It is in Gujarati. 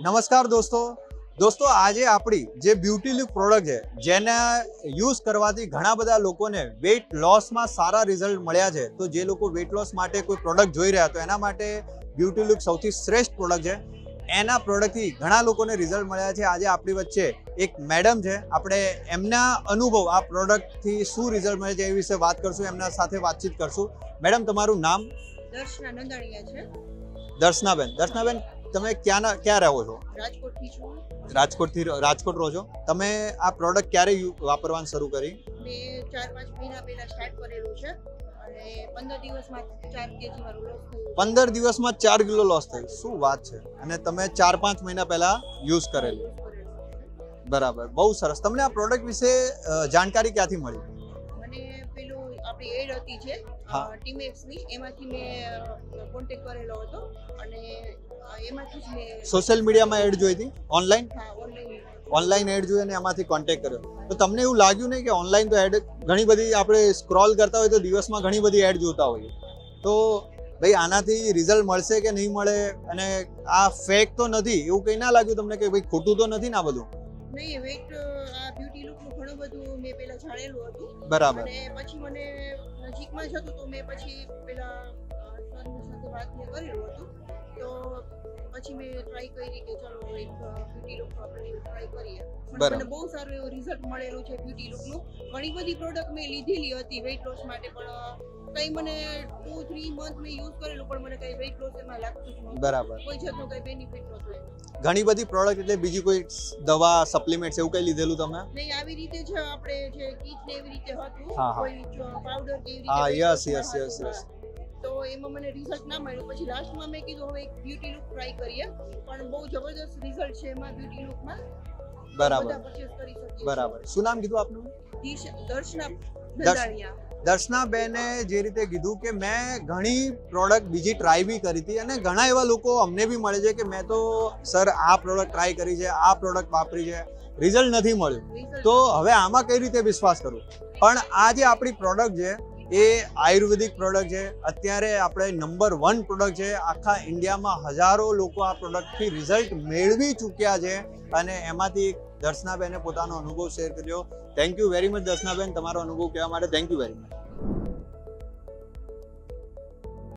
નમસ્કાર દોસ્તો. દોસ્તો આજે આપણી જે બ્યુટી લુક પ્રોડક્ટ છે જેને યુઝ કરવાથી ઘણા બધા લોકોને વેઇટ લોસમાં સારા રિઝલ્ટ મળ્યા છે. તો જે લોકો વેઇટ લોસ માટે કોઈ પ્રોડક્ટ જોઈ રહ્યા તો એના માટે બ્યુટી લુક સૌથી શ્રેષ્ઠ પ્રોડક્ટ છે. એના પ્રોડક્ટથી ઘણા લોકોને રિઝલ્ટ મળ્યા છે. આજે આપણી વચ્ચે એક મેડમ છે. આપણે એમના અનુભવ આ પ્રોડક્ટથી શું રિઝલ્ટ મળે છે એ વિશે વાત કરશું એમના સાથે વાતચીત કરશું. મેડમ તમારું નામ? દર્શના નંદાણીયા છે. દર્શનાબેન. દર્શનાબેન તમે ક્યાંના ક્યાં રહો છો? રાજકોટથી છું. રાજકોટથી રાજકોટ રહો છો. તમે આ પ્રોડક્ટ ક્યારે વાપરવાનું શરૂ કરી? મેં ચાર પાંચ મહિના પહેલા સ્ટાર્ટ કરેલું છે. અને પંદર દિવસમાં ચાર કેજી મારું લોસ થયું. પંદર દિવસમાં ચાર કિલો લોસ થયું. શું વાત છે. અને તમે ચાર પાંચ મહિના પહેલા યુઝ કરેલું. બરાબર. બહુ સરસ. તમને આ પ્રોડક્ટ વિશે જાણકારી ક્યાંથી મળી? આપણી એડ હતી જે. ટીમેક્સની એમાંથી મેં કોન્ટેક કરેલો હતો અને એમાંથી જ મેં સોશિયલ મીડિયામાં એડ જોઈ હતી? ઓનલાઈન હા ઓનલાઈન ઓનલાઈન એડ જોઈ અને એમાંથી કોન્ટેક્ટ કર્યો. તો તમને એવું લાગ્યું નહીં કે ઓનલાઈન તો એડ ઘણી બધી આપણે સ્ક્રોલ કરતા હોય તો દિવસમાં ઘણી બધી એડ જોતા હોઈએ. તો ભાઈ આનાથી રિઝલ્ટ મળશે કે નહીં મળે? અને આ ફેક તો નથી. એવું કંઈ ના લાગ્યું તમને કે ભાઈ ખોટું તો નથી ને આ બધું? નહીં વેટ આ બ્યુટી લુકનું ઘણું બધું મેં પહેલા જાણેલું હતું. બરાબર. અને પછી મને નજીકમાં જ હતું તો મેં પછી પેલા સાથે વાત મેં કરેલું હતું. તો પછી મેં ટ્રાય કરી કે ચલો એક બ્યુટી લુક આપણે ટ્રાય કરીએ. પણ મને બહુ સારું એવું રિઝલ્ટ મળેલું છે બ્યુટી લુકનું ઘણી બધી પ્રોડક્ટ મેં લીધેલી હતી વેઇટ લોસ માટે પણ કંઈ મને ટુ થ્રી મંથ મેં યુઝ કરેલું પણ મને કઈ વેઇટ લોસ એમાં લાગતું જ બરાબર. કોઈ જાતનો કઈ બેનિફિટ નહોતો ઘણી બધી પ્રોડક્ટ એટલે બીજી કોઈ દવા સપ્લિમેન્ટ એવું કઈ લીધેલું તમે? નહીં આવી રીતે જ આપણે જે કીટ ને એવી રીતે હતું. કોઈ પાવડર કે એવી રીતે હા યસ યસ યસ. હતું. તો એમાં મને રિઝલ્ટ ના મળ્યું. પછી લાસ્ટમાં મેં કીધું હવે એક બ્યુટી લુક ટ્રાય કરીએ. પણ બહુ જબરદસ્ત રિઝલ્ટ છે એમાં બ્યુટી લુકમાં બરાબર. પરચેસ કરી શકીએ બરાબર. શું નામ કીધું આપનું? દર્શના દર્શના દર્શનાબેને જે રીતે કીધું કે મેં ઘણી પ્રોડક્ટ બીજી ટ્રાય બી કરી હતી અને ઘણા એવા લોકો અમને બી મળે છે કે મેં તો સર આ પ્રોડક્ટ ટ્રાય કરી છે આ પ્રોડક્ટ વાપરી છે. રિઝલ્ટ નથી મળ્યું. તો હવે આમાં કઈ રીતે વિશ્વાસ કરું પણ આ જે આપણી પ્રોડક્ટ છે એ આયુર્વેદિક પ્રોડક્ટ છે. અત્યારે આપણે નંબર વન પ્રોડક્ટ છે. આખા ઇન્ડિયામાં હજારો લોકો આ પ્રોડક્ટથી રિઝલ્ટ મેળવી ચૂક્યા છે અને એમાંથી દર્શનાબેને પોતાનો અનુભવ શેર કર્યો. થેન્ક યુ વેરી મચ દર્શનાબેન, તમારો અનુભવ કહેવા માટે થેન્ક યુ વેરી મચ